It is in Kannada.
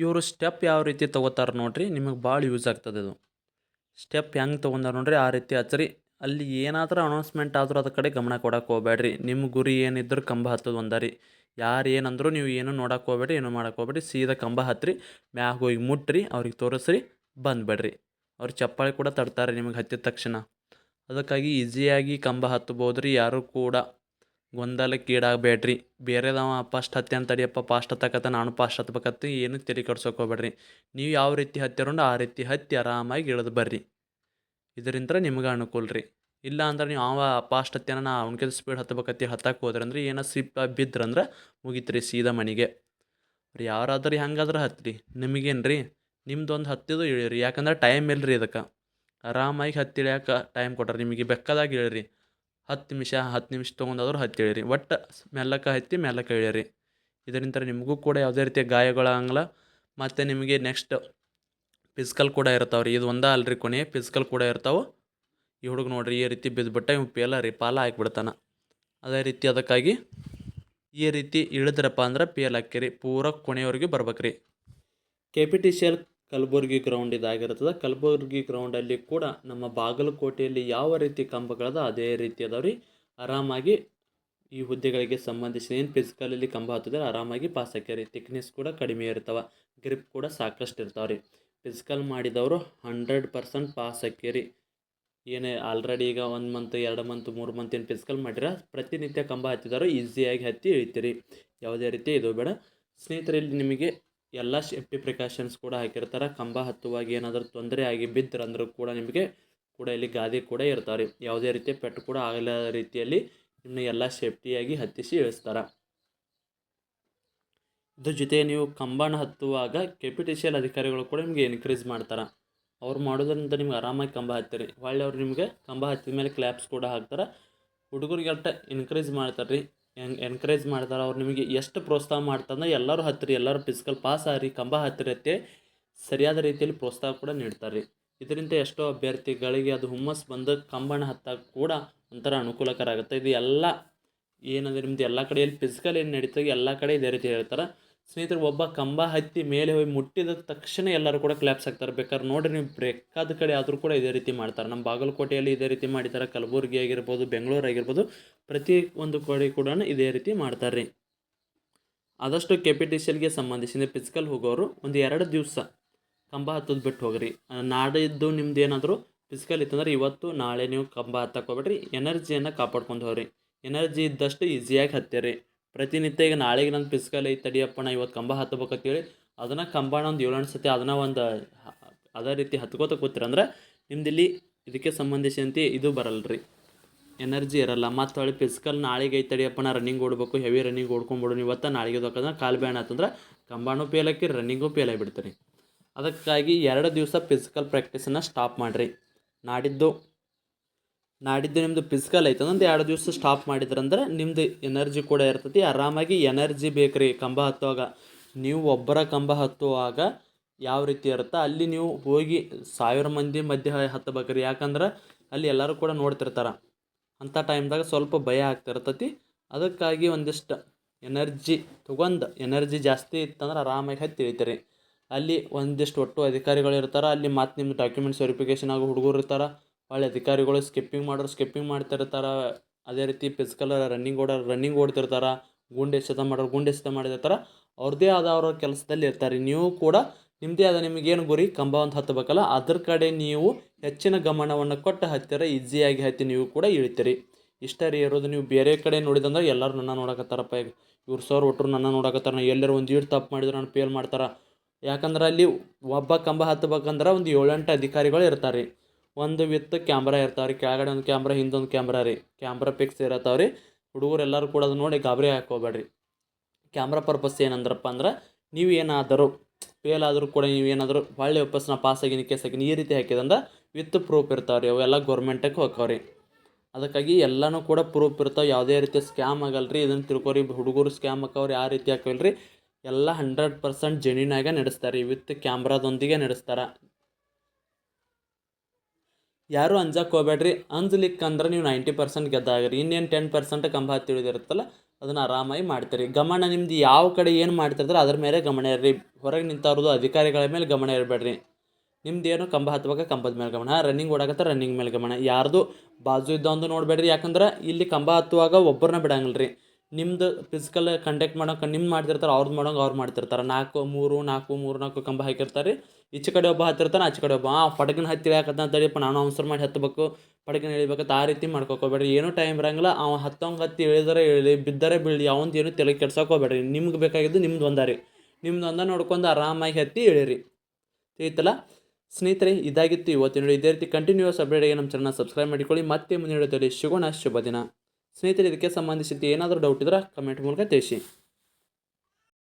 ಇವರು ಸ್ಟೆಪ್ ಯಾವ ರೀತಿ ತೊಗೋತಾರೆ ನೋಡಿರಿ, ನಿಮಗೆ ಭಾಳ ಯೂಸ್ ಆಗ್ತದೆ ಅದು ಸ್ಟೆಪ್ ಹೆಂಗೆ ತೊಗೊಂಡಾರ ನೋಡ್ರಿ, ಆ ರೀತಿ ಹಚ್ಚರಿ ಅಲ್ಲಿ ಏನಾದರೂ ಅನೌನ್ಸ್ಮೆಂಟ್ ಆದರೂ ಅದ್ರ ಕಡೆ ಗಮನ ಕೊಡಕ್ಕೆ ಹೋಗ್ಬೇಡ್ರಿ ನಿಮ್ಮ ಗುರಿ ಏನಿದ್ರು ಕಂಬ ಹತ್ತೋದು ಒಂದಾರಿ. ಯಾರು ಏನಂದ್ರು ನೀವು ಏನು ನೋಡಕ್ಕೆ ಹೋಗ್ಬೇಡ್ರಿ, ಏನು ಮಾಡೋಕೆ ಹೋಗ್ಬೇಡಿ ಸೀದಾ ಕಂಬ ಹತ್ತಿರಿ ಮ್ಯಾಗ ಹೋಗಿ ಮುಟ್ಟ್ರಿ ಅವ್ರಿಗೆ ತೋರಿಸ್ರಿ, ಬಂದುಬೇಡ್ರಿ. ಅವ್ರು ಚಪ್ಪಾಳೆ ಕೂಡ ತಡ್ತಾರೆ ನಿಮಗೆ ಹತ್ತಿದ ತಕ್ಷಣ. ಅದಕ್ಕಾಗಿ ಈಸಿಯಾಗಿ ಕಂಬ ಹತ್ಬೋದು ರೀ ಯಾರೂ ಕೂಡ. ಗೊಂದಲಕ್ಕೀಡಾಗಬೇಡ್ರಿ ಬೇರೆದವ ಫಸ್ಟ್ ಹತ್ಯಾನ ತಡಿಯಪ್ಪ ಫಾಸ್ಟ್ ಹತ್ತಕತ್ತ, ನಾನು ಫಾಸ್ಟ್ ಹತ್ಬೇಕತ್ತ, ಏನು ತಲೆ ಕೆಡ್ಸೋಕೆ ಹೋಗ್ಬೇಡ್ರಿ. ನೀವು ಯಾವ ರೀತಿ ಹತ್ತಿರೋಂಡು, ಆ ರೀತಿ ಹತ್ತಿ ಆರಾಮಾಗಿ ಇಳಿದು ಬರ್ರಿ. ಇದರಿಂದ ನಿಮ್ಗೆ ಅನುಕೂಲ ರೀ. ಇಲ್ಲ ಅಂದ್ರೆ ನೀವು ಅವ ಫಾಸ್ಟ್ ಹತ್ಯಾನ ನಾ ಅವ್ನಿಗೆ ಸ್ಪೀಡ್ ಹತ್ತಬೇಕತ್ತಿ, ಹತ್ತಕ್ಕೆ ಹೋದ್ರೆ ಅಂದ್ರೆ ಏನೋ ಸಿಪ್ಪ ಬಿದ್ರಂದ್ರೆ ಮುಗೀತು ರೀ ಸೀದಾ ಮನೆಗೆ. ಯಾರಾದ್ರೂ ಹೆಂಗಾದ್ರೆ ಹತ್ತಿರಿ ನಿಮಗೇನು ರೀ? ನಿಮ್ದು ಒಂದು ಹತ್ತಿದ್ದು ಇಳಿರಿ ಯಾಕಂದ್ರೆ ಟೈಮ್ ಇಲ್ಲ ರೀ ಇದಕ್ಕೆ. ಆರಾಮಾಗಿ ಹತ್ತಿ ಇಳ್ಯಾಕ ಟೈಮ್ ಕೊಟ್ಟಾರೆ ನಿಮಗೆ ಬೆಕ್ಕದಾಗಿ ಇಳಿರಿ. ಹತ್ತು ನಿಮಿಷ ಹತ್ತು ನಿಮಿಷ ತೊಗೊಂಡಾದ್ರೂ ಹತ್ತಿ ಇಳಿರಿ ಒಟ್ಟು ಮೆಲ್ಲಕ್ಕೆ ಹತ್ತಿ ಮೆಲ್ಲಕ್ಕೆ ಇಳಿರಿ ಇದರಿಂದ ನಿಮಗೂ ಕೂಡ ಯಾವುದೇ ರೀತಿಯ ಗಾಯಗಳಾಗಲ್ಲ. ಮತ್ತು ನಿಮಗೆ ನೆಕ್ಸ್ಟ್ ಫಿಸಿಕಲ್ ಕೂಡ ಇರ್ತಾವೆ ರೀ ಇದು ಒಂದೇ ಅಲ್ರಿ ಕೊನೆ ಫಿಸಿಕಲ್ ಕೂಡ ಇರ್ತಾವೆ. ಈ ಹುಡುಗ ನೋಡ್ರಿ, ಈ ರೀತಿ ಬಿದ್ದುಬಿಟ್ಟ ಇವ್ ಪೇಲ ರೀ ಪಾಲ ಹಾಕ್ಬಿಡ್ತಾನೆ ಅದೇ ರೀತಿ ಅದಕ್ಕಾಗಿ ಈ ರೀತಿ ಇಳಿದ್ರಪ್ಪ ಅಂದ್ರೆ ಪೇಲ್ ಹಾಕಿರಿ ಪೂರ ಕೊನೆಯವರೆಗೆ ಬರ್ಬೇಕು ರೀ ಕೆ ಪಿ ಕಲಬುರ್ಗಿ ಗ್ರೌಂಡ್ ಇದಾಗಿರ್ತದೆ. ಕಲಬುರ್ಗಿ ಗ್ರೌಂಡಲ್ಲಿ ಕೂಡ ನಮ್ಮ ಬಾಗಲಕೋಟೆಯಲ್ಲಿ ಯಾವ ರೀತಿ ಕಂಬಗಳದ, ಅದೇ ರೀತಿ ಅದಾವೆ ರೀ ಆರಾಮಾಗಿ ಈ ಹುದ್ದೆಗಳಿಗೆ ಸಂಬಂಧಿಸಿದ ಏನು ಫಿಸಿಕಲಲ್ಲಿ ಕಂಬ ಹತ್ತಿದ್ರೆ ಆರಾಮಾಗಿ ಪಾಸ್ ಆಕ್ಯಾರಿ ತಿಕ್ನೆಸ್ ಕೂಡ ಕಡಿಮೆ ಇರ್ತಾವೆ. ಗ್ರಿಪ್ ಕೂಡ ಸಾಕಷ್ಟು ಇರ್ತಾವೆ ರೀ ಫಿಸಿಕಲ್ ಮಾಡಿದವರು ಹಂಡ್ರೆಡ್ ಪರ್ಸೆಂಟ್ ಪಾಸ್ ಆಕ್ಯಾರಿ ಏನೇ ಆಲ್ರೆಡಿ ಈಗ ಒಂದು ಮಂತ್ ಎರಡು ಮಂತ್ ಮೂರು ಮಂತ್ ಏನು ಫಿಸಿಕಲ್ ಮಾಡಿರ, ಪ್ರತಿನಿತ್ಯ ಕಂಬ ಹತ್ತಿದಾರೋ ಈಸಿಯಾಗಿ ಹತ್ತಿ ಇಳಿತೀರಿ. ಯಾವುದೇ ರೀತಿ ಇದು ಬೇಡ. ಸ್ನೇಹಿತರಲ್ಲಿ ನಿಮಗೆ ಎಲ್ಲ ಸೇಫ್ಟಿ ಪ್ರಿಕಾಷನ್ಸ್ ಕೂಡ ಹಾಕಿರ್ತಾರೆ. ಕಂಬ ಹತ್ತುವಾಗ ಏನಾದರೂ ತೊಂದರೆ ಆಗಿ ಬಿದ್ರಂದ್ರೂ ಕೂಡ ನಿಮಗೆ ಕೂಡ ಇಲ್ಲಿ ಗಾದಿ ಕೂಡ ಇರ್ತಾರೆ. ಯಾವುದೇ ರೀತಿಯ ಪೆಟ್ಟು ಕೂಡ ಆಗಲ ರೀತಿಯಲ್ಲಿ ಇನ್ನು ಎಲ್ಲ ಸೇಫ್ಟಿಯಾಗಿ ಹತ್ತಿಸಿ ಇಳಿಸ್ತಾರೆ. ಇದ್ರ ಜೊತೆ ನೀವು ಕಂಬನ ಹತ್ತುವಾಗ ಕೆ ಅಧಿಕಾರಿಗಳು ಕೂಡ ನಿಮಗೆ ಎನ್ಕರೇಜ್ ಮಾಡ್ತಾರೆ. ಅವ್ರು ಮಾಡೋದ್ರಿಂದ ನಿಮ್ಗೆ ಆರಾಮಾಗಿ ಕಂಬ ಹತ್ತಿರಿ. ಹೊಳ್ಳಿ ಅವ್ರು ನಿಮಗೆ ಕಂಬ ಹತ್ತಿದ ಮೇಲೆ ಕ್ಲ್ಯಾಪ್ಸ್ ಕೂಡ ಹಾಕ್ತಾರೆ. ಹುಡುಗರಿಗೆ ಅಟ್ಟ ಎನ್ಕರೇಜ್ ಮಾಡ್ತಾರೆ ರೀ ಎನ್ ಎನ್ಕರೇಜ್ ಮಾಡ್ತಾರೆ, ಅವ್ರು ನಿಮಗೆ ಎಷ್ಟು ಪ್ರೋತ್ಸಾಹ ಮಾಡ್ತಂದ್ರೆ ಎಲ್ಲರೂ ಹತ್ತಿರಿ ಎಲ್ಲರೂ ಫಿಸಿಕಲ್ ಪಾಸ್ ಆಗ್ರಿ ಕಂಬ ಹತ್ತಿರತ್ತೆ ಸರಿಯಾದ ರೀತಿಯಲ್ಲಿ ಪ್ರೋತ್ಸಾಹ ಕೂಡ ನೀಡ್ತಾರೆ ಇದರಿಂದ ಎಷ್ಟೋ ಅಭ್ಯರ್ಥಿಗಳಿಗೆ ಅದು ಹುಮ್ಮಸ್ ಬಂದು ಕಂಬಣ ಹತ್ತಾಗ ಕೂಡ ಒಂಥರ ಅನುಕೂಲಕರ ಆಗುತ್ತೆ. ಇದು ಎಲ್ಲ ಏನಂದರೆ ನಿಮ್ದು ಎಲ್ಲ ಕಡೆಯಲ್ಲಿ ಫಿಸಿಕಲ್ ಏನು ನಡೀತದೆ, ಎಲ್ಲ ಕಡೆ ಇದೇ ರೀತಿ ಹೇಳ್ತಾರೆ. ಸ್ನೇಹಿತರು, ಒಬ್ಬ ಕಂಬ ಹತ್ತಿ ಮೇಲೆ ಹೋಗಿ ಮುಟ್ಟಿದ ತಕ್ಷಣ ಎಲ್ಲರೂ ಕೂಡ ಕ್ಲ್ಯಾಪ್ಸ್ ಆಗ್ತಾರೆ. ಬೇಕಾದ್ರೆ ನೋಡಿರಿ ನೀವು ಬೇಕಾದ ಕಡೆ ಆದರೂ ಕೂಡ ಇದೇ ರೀತಿ ಮಾಡ್ತಾರೆ. ನಮ್ಮ ಬಾಗಲಕೋಟೆಯಲ್ಲಿ ಇದೇ ರೀತಿ ಮಾಡಿದ್ದಾರೆ. ಕಲಬುರಗಿ ಆಗಿರ್ಬೋದು, ಬೆಂಗಳೂರು ಆಗಿರ್ಬೋದು, ಪ್ರತಿ ಒಂದು ಕಡೆ ಕೂಡ ಇದೇ ರೀತಿ ಮಾಡ್ತಾರೆ. ರೀ ಆದಷ್ಟು ಕೆ ಪಿ ಸಂಬಂಧಿಸಿದ ಫಿಸಿಕಲ್ ಹೋಗೋರು ಒಂದು ಎರಡು ದಿವಸ ಕಂಬ ಹತ್ತೋದು ಬಿಟ್ಟು ಹೋಗ್ರಿ. ನಾಡಿದ್ದು ನಿಮ್ದು ಏನಾದರೂ ಫಿಸಿಕಲ್ ಇತ್ತಂದ್ರೆ ಇವತ್ತು, ನಾಳೆ ನೀವು ಕಂಬ ಹತ್ತಕ್ಕೆ ಹೋಗ್ಬೇಡ್ರಿ. ಎನರ್ಜಿಯನ್ನು ಕಾಪಾಡ್ಕೊಂಡು ಹೋಗ್ರಿ. ಎನರ್ಜಿ ಇದ್ದಷ್ಟು ಈಸಿಯಾಗಿ ಹತ್ತಿರಿ. ಪ್ರತಿನಿತ್ಯ ಈಗ ನಾಳೆಗೆ ನನ್ನ ಪಿಸ್ಕಲ್ ಐತೆ ತಡಿಯಪ್ಪ ನಾ ಇವತ್ತು ಕಂಬ ಹತ್ತಬೇಕಂತೇಳಿ ಅದನ್ನು ಕಂಬನ ಒಂದು ಏಳೆಂಟು ಸತಿ ಅದನ್ನು ಒಂದು ಅದೇ ರೀತಿ ಹತ್ಕೋತ ಕೂತಿರಂದ್ರೆ ನಿಮ್ದು ಇಲ್ಲಿ ಇದಕ್ಕೆ ಸಂಬಂಧಿಸಿದಂತೆ ಇದು ಬರಲ್ಲ ರೀ ಎನರ್ಜಿ ಇರಲ್ಲ. ಮತ್ತು ಹೊಳ್ಳಿ ಫಿಸಿಕಲ್ ನಾಳೆಗೆ ಐತೆ ತಡಿಯಪ್ಪ ನಾ ರನ್ನಿಂಗ್ ಓಡಬೇಕು ಹೆವಿ ರನ್ನಿಂಗ್ ಓಡ್ಕೊಂಬಿಡು. ಇವತ್ತು ನಾಳೆಗೆ ದೊಕ್ಕಂದ್ರೆ ಕಾಲು ಬ್ಯಾಣ ಆತಂದ್ರೆ ಕಂಬಾಣು ಫೇಲ್ ಹಾಕಿ ರನ್ನಿಂಗು ಫೇಲ್ ಆಗಿಬಿಡ್ತೀರಿ. ಅದಕ್ಕಾಗಿ ಎರಡು ದಿವಸ ಫಿಸಿಕಲ್ ಪ್ರಾಕ್ಟೀಸನ್ನು ಸ್ಟಾಪ್ ಮಾಡಿರಿ. ನಾಡಿದ್ದು ನಾಡಿದ್ದು ನಿಮ್ಮದು ಫಿಸಿಕಲ್ ಐತೆ ಒಂದು ಎರಡು ದಿವಸ ಸ್ಟಾಪ್ ಮಾಡಿದ್ರಂದ್ರೆ ನಿಮ್ಮದು ಎನರ್ಜಿ ಕೂಡ ಇರ್ತೈತಿ. ಆರಾಮಾಗಿ ಎನರ್ಜಿ ಬೇಕು ರೀ ಕಂಬ ಹತ್ತುವಾಗ ನೀವು ಒಬ್ಬರ ಕಂಬ ಹತ್ತುವಾಗ ಯಾವ ರೀತಿ ಇರುತ್ತೆ ಅಲ್ಲಿ ನೀವು ಹೋಗಿ ಸಾವಿರ ಮಂದಿ ಮಧ್ಯೆ ಹತ್ತಬೇಕು ರೀ ಯಾಕಂದ್ರೆ ಅಲ್ಲಿ ಎಲ್ಲರೂ ಕೂಡ ನೋಡ್ತಿರ್ತಾರೆ. ಅಂಥ ಟೈಮ್ದಾಗ ಸ್ವಲ್ಪ ಭಯ ಆಗ್ತಿರ್ತೈತಿ. ಅದಕ್ಕಾಗಿ ಒಂದಿಷ್ಟು ಎನರ್ಜಿ ತೊಗೊಂಡು ಎನರ್ಜಿ ಜಾಸ್ತಿ ಇತ್ತಂದ್ರೆ ಆರಾಮಾಗಿ ಹತ್ತಿ ಇಳಿತೀರಿ. ಅಲ್ಲಿ ಒಂದಿಷ್ಟು ಒಟ್ಟು ಅಧಿಕಾರಿಗಳು ಇರ್ತಾರೆ. ಅಲ್ಲಿ ಮತ್ತು ನಿಮ್ಮ ಡಾಕ್ಯುಮೆಂಟ್ಸ್ ವೆರಿಫಿಕೇಷನ್ ಆಗೋ ಹುಡುಗರು ಇರ್ತಾರೆ. ಒಳ್ಳೆ ಅಧಿಕಾರಿಗಳು ಸ್ಕಿಪ್ಪಿಂಗ್ ಮಾಡೋರು ಸ್ಕಿಪ್ಪಿಂಗ್ ಮಾಡ್ತಿರ್ತಾರೆ. ಅದೇ ರೀತಿ ಫಿಸಿಕಲ್ ರನ್ನಿಂಗ್ ಓಡೋರು ರನ್ನಿಂಗ್ ಓಡ್ತಿರ್ತಾರೆ. ಗುಂಡೆ ಎಸೆತ ಮಾಡೋರು ಗುಂಡು ಎಸೆತ ಮಾಡಿರ್ತಾರೆ. ಅವ್ರದ್ದೇ ಆದ ಅವ್ರ ಕೆಲಸದಲ್ಲಿ ಇರ್ತಾರೆ. ನೀವು ಕೂಡ ನಿಮ್ಮದೇ ಆದ ನಿಮಗೇನು ಗುರಿ? ಕಂಬ ಅಂತ ಹತ್ತಬೇಕಲ್ಲ? ಅದ್ರ ಕಡೆ ನೀವು ಹೆಚ್ಚಿನ ಗಮನವನ್ನು ಕೊಟ್ಟು ಹತ್ತಿರ ಈಸಿಯಾಗಿ ಹತ್ತಿ ನೀವು ಕೂಡ ಇಳಿತೀರಿ. ಇಷ್ಟ ರೀ ಇರೋದು. ನೀವು ಬೇರೆ ಕಡೆ ನೋಡಿದಂದ್ರೆ ಎಲ್ಲರೂ ನನ್ನ ನೋಡಕತ್ತಾರಪ್ಪ. ಈಗ ಇವ್ರು ಸರ್ ಒಟ್ಟರು ನನ್ನ ನೋಡಕತ್ತಾರ. ನಾ ಎಲ್ಲರೂ ಒಂದು ಈಡು ತಪ್ಪು ಮಾಡಿದ್ರೆ ನಾನು ಫೇಲ್ ಮಾಡ್ತಾರೆ. ಯಾಕಂದ್ರೆ ಅಲ್ಲಿ ಒಬ್ಬ ಕಂಬ ಹತ್ತಬೇಕಂದ್ರೆ ಒಂದು ಏಳೆಂಟು ಅಧಿಕಾರಿಗಳು ಇರ್ತಾರೆ. ಒಂದು ವಿತ್ ಕ್ಯಾಮ್ರಾ ಇರ್ತಾವೆ ರೀ. ಕೆಳಗಡೆ ಒಂದು ಕ್ಯಾಮ್ರಾ, ಹಿಂದೊಂದು ಕ್ಯಾಮ್ರಾ ರೀ. ಕ್ಯಾಮ್ರಾ ಪಿಕ್ಸ್ ಇರತ್ತಾವೆ ರೀ. ಹುಡುಗರು ಎಲ್ಲರೂ ಕೂಡ ಅದು ನೋಡಿ ಗಾಬರಿ ಹಾಕೋಬೇಡ್ರಿ ಕ್ಯಾಮ್ರಾ ಪರ್ಪಸ್ ಏನಂದ್ರಪ್ಪ ಅಂದ್ರೆ ನೀವು ಏನಾದರೂ ಫೇಲ್ ಆದರೂ ಕೂಡ ನೀವು ಏನಾದರೂ ಹೊಳ್ಳಿ ವಾಪಸ್ ನಾ ಪಾಸ್ ಆಗಿನ ಕೇಸ್ ಆಗಿನ ಈ ರೀತಿ ಹಾಕಿದಂದ್ರೆ ವಿತ್ ಪ್ರೂಫ್ ಇರ್ತಾವೆ ರೀ. ಅವೆಲ್ಲ ಗೌರ್ಮೆಂಟಕ್ಕೆ ಹೋಗ್ತಾವೆ ರೀ. ಅದಕ್ಕಾಗಿ ಎಲ್ಲನೂ ಕೂಡ ಪ್ರೂಫ್ ಇರ್ತಾವೆ. ಯಾವುದೇ ರೀತಿ ಸ್ಕ್ಯಾಮ್ ಆಗಲ್ಲ ರೀ ಇದನ್ನು ತಿಳ್ಕೊರಿ, ಹುಡುಗರು ಸ್ಕ್ಯಾಮ್ ಹಾಕವ್ರು ಯಾವ ರೀತಿ ಹಾಕಲ್ಲ ಎಲ್ಲ ಹಂಡ್ರೆಡ್ ಪರ್ಸೆಂಟ್ ಜೆನ್ಯೂನಾಗೆ ನಡೆಸ್ತಾರೆ ವಿತ್ ಕ್ಯಾಮ್ರಾದೊಂದಿಗೆ ನಡೆಸ್ತಾರೆ. ಯಾರೂ ಅಂಜಕ್ಕೆ ಹೋಗ್ಬೇಡ್ರಿ. ಅಂಜ್ಲಿಕ್ಕೆ ಅಂದ್ರೆ ನೀವು ನೈಂಟಿ ಪರ್ಸೆಂಟ್ ಗೆದ್ದಾಗ್ರಿ. ಇನ್ನೇನು ಟೆನ್ ಪರ್ಸೆಂಟ್ ಕಂಬ ಹತ್ತಿ ಇಳಿದಿರುತ್ತಲ್ಲ ಅದನ್ನು ಆರಾಮಾಗಿ ಮಾಡ್ತೀರಿ. ಗಮನ ನಿಮ್ದು ಯಾವ ಕಡೆ ಏನು ಮಾಡ್ತಿರ್ತಾರೆ ಅದ್ರ ಮೇಲೆ ಗಮನ ಇರ್ರಿ. ಹೊರಗೆ ನಿಂತವ್ರದ್ದು ಅಧಿಕಾರಿಗಳ ಮೇಲೆ ಗಮನ ಇರಬೇಡ್ರಿ. ನಿಮ್ದು ಏನು ಕಂಬ ಹತ್ತುವಾಗ ಕಂಬದ ಮೇಲೆ ಗಮನ. ರನ್ನಿಂಗ್ ಓಡಾಕತ್ತ ರನ್ನಿಂಗ್ ಮೇಲೆ ಗಮನ. ಯಾರ್ದು ಬಾಜು ಇದ್ದವಂದು ನೋಡಬೇಡ್ರಿ. ಯಾಕಂದ್ರೆ ಇಲ್ಲಿ ಕಂಬ ಹತ್ತುವಾಗ ಒಬ್ಬರನ್ನ ಬಿಡಂಗಿಲ್ಲ ರೀ ನಿಮ್ದು ಫಿಸಿಕಲ್ ಕಂಡಕ್ಟ್ ಮಾಡೋಕೆ ನಿಮ್ಮ ಮಾಡ್ತಿರ್ತಾರೆ ಅವ್ರದ್ದು ಮಾಡೋಂಗೆ ಅವ್ರು ಮಾಡ್ತಿರ್ತಾರೆ. ನಾಲ್ಕು, ಮೂರು ನಾಲ್ಕು ಮೂರು, ನಾಲ್ಕು ಕಂಬ ಹಾಕಿರ್ತಾರೆ ಈಚೆ ಕಡೆ ಒಬ್ಬ ಹತ್ತಿರ್ತಾನೆ, ಆಚೆ ಕಡೆ ಒಬ್ಬ. ಆ ಪಡಗನ ಹತ್ತಿ ಇಳಿಯಾಕತ್ತ ಅಂತೇಳಿಪ್ಪ ನಾನು ಅವಸರ ಮಾಡಿ ಹತ್ತಬೇಕು. ಪಡಗನ ಇಳಿಬೇಕಂತ ಆ ರೀತಿ ಮಾಡ್ಕೊಬೇಡ್ರಿ ಏನೂ ಟೈಮ್ ಇರಂಗಿಲ್ಲ. ಅವ ಹತ್ತೊಂಗೆ ಹತ್ತಿ ಇಳಿದರೆ ಇಳಿ ಬಿದ್ದರೆ ಬೀಳಿ, ಅವಂದು ಏನು ತಲೆ ಕೆಡ್ಸಕ್ಕೆ ಹೋಗ್ಬೇಡ್ರಿ. ನಿಮ್ಗೆ ಬೇಕಾಗಿದ್ದು ನಿಮ್ದು ಒಂದಾರಿ ನಿಮ್ದು ಒಂದ ನೋಡ್ಕೊಂಡು ಆರಾಮಾಗಿ ಹತ್ತಿ ಇಳಿರಿ ತಿಳಿತಲ್ಲ? ಸ್ನೇಹಿತರೆ, ಇದಾಗಿತ್ತು ಇವತ್ತಿನ ನೋಡಿ ಇದೇ ರೀತಿ ಕಂಟಿನ್ಯೂಸ್ ಅಪ್ಡೇಟ್ಗೆ ನಮ್ಮ ಚಾನಲ್ ಸಬ್ಸ್ಕ್ರೈಬ್ ಮಾಡಿಕೊಳ್ಳಿ. ಮತ್ತೆ ಮುಂದಿನ ವಿಡಿಯೋದಲ್ಲಿ ಶುಭ ದಿನ. ಸ್ನೇಹಿತರೆ, ಇದಕ್ಕೆ ಸಂಬಂಧಿಸಿದ ಏನಾದರೂ ಡೌಟ್ ಇದ್ರೆ ಕಮೆಂಟ್ ಮೂಲಕ ತಿಳಿಸಿ.